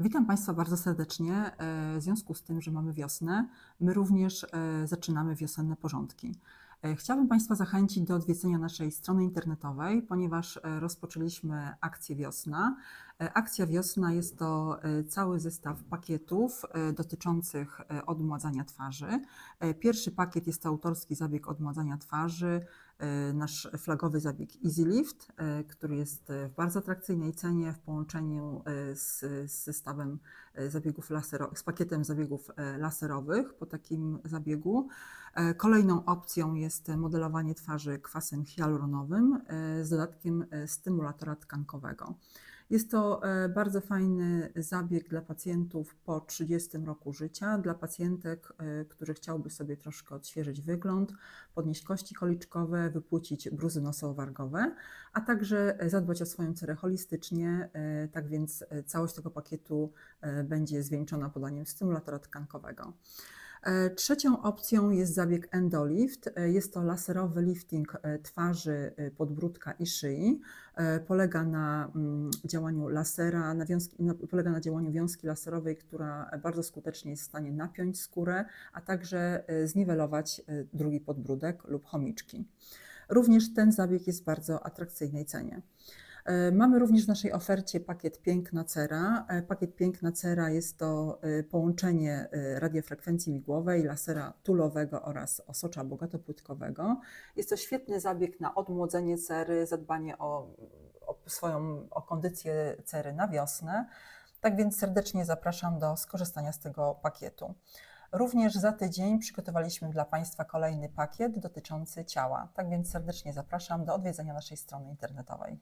Witam Państwa bardzo serdecznie. E, W związku z tym, że mamy wiosnę, my również e, zaczynamy wiosenne porządki. E, Chciałabym Państwa zachęcić do odwiedzenia naszej strony internetowej, ponieważ e, rozpoczęliśmy akcję Wiosna. E, Akcja Wiosna jest to cały zestaw pakietów dotyczących odmładzania twarzy. Pierwszy pakiet jest to autorski zabieg odmładzania twarzy, nasz flagowy zabieg Easy Lift, który jest w bardzo atrakcyjnej cenie w połączeniu z, z zestawem zabiegów laserowych, z pakietem zabiegów laserowych po takim zabiegu. Kolejną opcją jest modelowanie twarzy kwasem hialuronowym e, z dodatkiem e, stymulatora tkankowego. Jest to e, bardzo fajny zabieg dla pacjentów po 30 roku życia, dla pacjentek, e, którzy chciałby sobie troszkę odświeżyć wygląd, podnieść kości koliczkowe, wypłucić bruzy nosowo-wargowe, a także zadbać o swoją cerę holistycznie. Tak więc całość tego pakietu będzie zwieńczona podaniem stymulatora tkankowego. E, Trzecią opcją jest zabieg Endolift. E, Jest to laserowy lifting e, twarzy, podbródka i szyi. Polega na mm, działaniu lasera, na wiązki, polega na działaniu wiązki laserowej, która bardzo skutecznie jest w stanie napiąć skórę, a także zniwelować drugi podbródek lub chomiczki. Również ten zabieg jest w bardzo atrakcyjnej cenie. E, Mamy również w naszej ofercie pakiet Piękna Cera. E, Pakiet Piękna Cera jest to e, połączenie radiofrekwencji migłowej, lasera tulowego oraz osocza bogatopłytkowego. Jest to świetny zabieg na odmłodzenie cery, zadbanie o, o swoją o kondycję cery na wiosnę. Tak więc serdecznie zapraszam do skorzystania z tego pakietu. Również za tydzień przygotowaliśmy dla Państwa kolejny pakiet dotyczący ciała. Tak więc serdecznie zapraszam do odwiedzenia naszej strony internetowej.